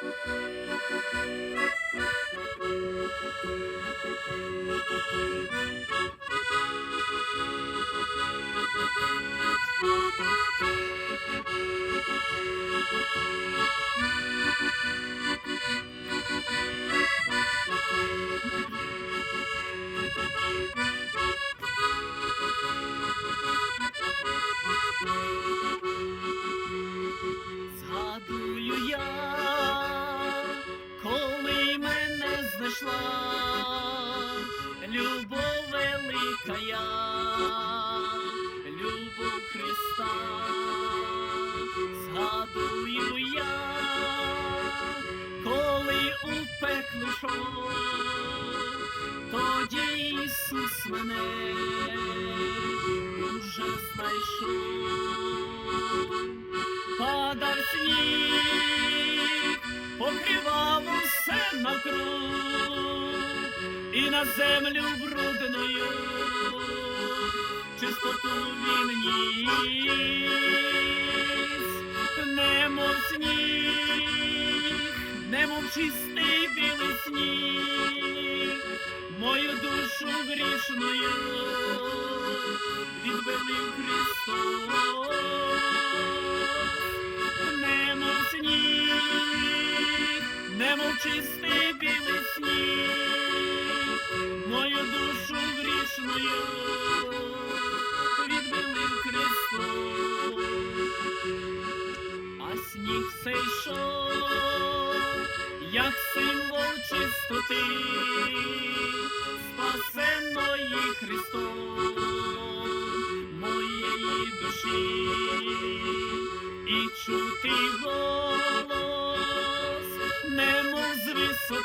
Згадую знайшла. Любов велика я, любов Христа, згадую я, коли у пекло йшов, тоді Ісус мене уже знайшов. Падав сніг, покривав усе навкруг, і на землю брудною. Чистоту він ніс, немов сніг, немов чистий білий сніг, мою душу грішною немов чистий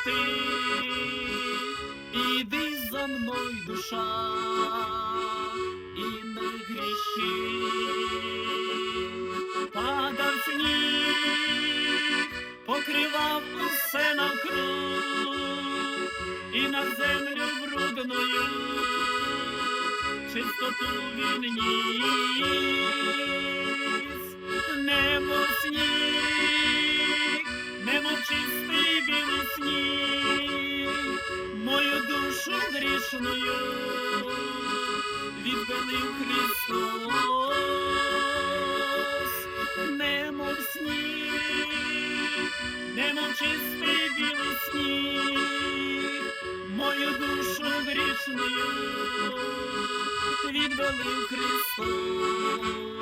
висоти, іди за мною, душа, і не гріши, падав сніг, покривав усе навкруг, і на землю брудною чистоту він ніс немов сніг, немов чистий грішною відбелив Христос, немов сніг, немов чистий білий сніг, мою душу грішною відбелив Христос.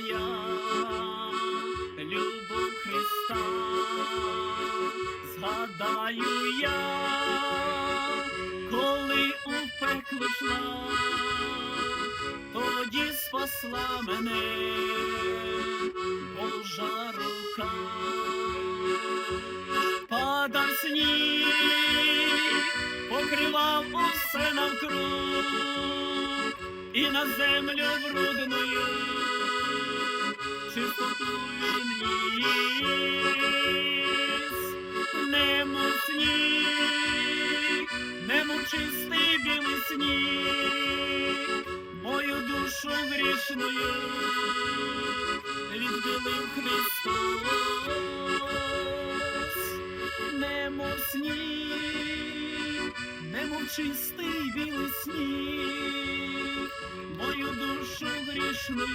Велика я, любов Христа, згадаю я, коли у пекло йшла, тоді спасла мене Божа рука. Падав сніг, покривав усе навкруг, і на землю брудною чистоту ніс, немов сніг, немов чистий білий сніг, мою душу грішною чистий білий сніг, мою душу грішною